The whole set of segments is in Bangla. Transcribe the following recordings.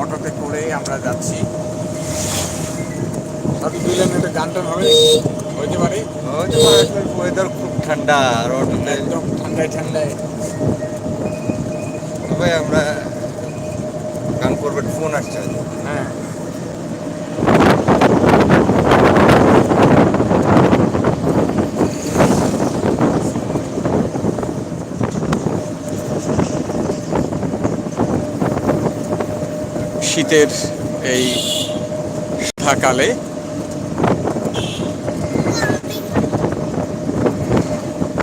অটোতে করে আমরা যাচ্ছি। সাধু দুইলেন একটা গান টান হবে। হইতে পারে। ওয়েদার খুব ঠান্ডা আর অটোতে। একদম ঠান্ডায় ঠান্ডায়। তবে আমরা গান করবে ফোন আসছে। হ্যাঁ। শীতের এই সন্ধ্যাকালে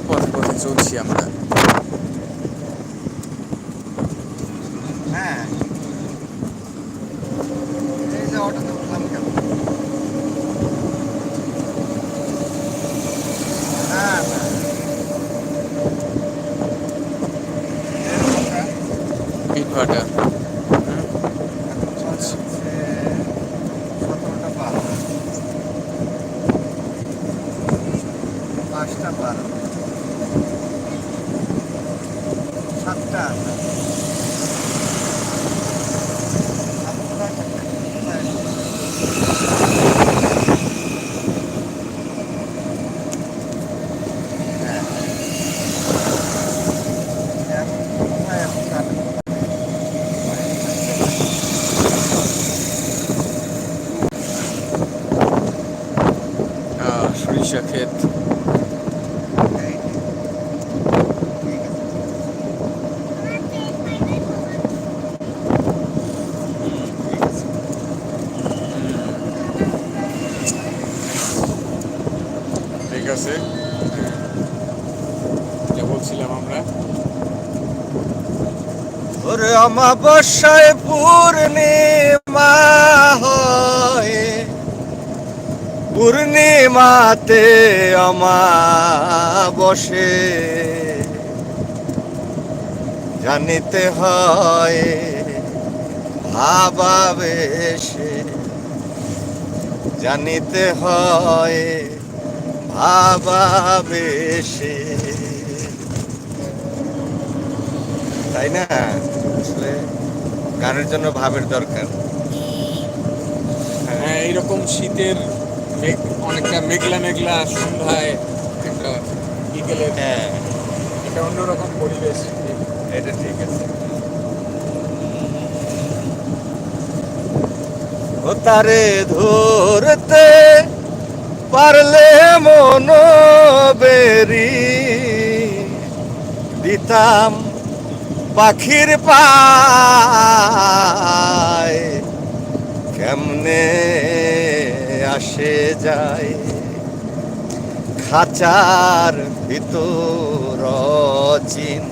পথে পথে চলছি আমরা। হ্যাঁ। কাটা? আহ, সরিষা ক্ষেত আছে। বলছিলাম আমরা। ওরে অমাবস্যায় পূর্ণিমা হয় পূর্ণিমাতে অমাবসে জানিতে হয় ভাবাবেশে। জানিতে হয় ভাবাবেশে তাই না? আসলে গানের জন্য ভাবের দরকার। হ্যাঁ এইরকম শীতের মেঘ অনেকটা মেঘলা মেঘলা সন্ধ্যায় একটা বিকেলের হ্যাঁ। একটা অন্যরকম পরিবেশ। এটা ঠিক আছে। ও তারে ধরতে পারলে মন বেরি দিতাম পাখির পায়। কেমনে আসে যায় খাঁচার ভিতর চিন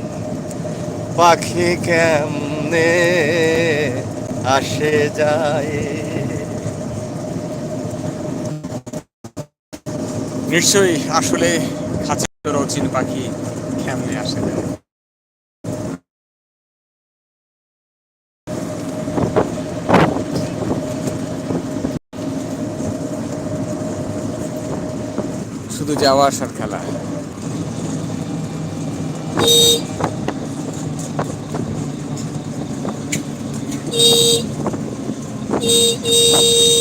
পাখি কেমনে আসে যায়? নিশ্চয়ই আসলে খাঁচার অচিন পাখি কেমনে আসে? শুধু যাওয়া আসার খেলা। বেশিক্ষণ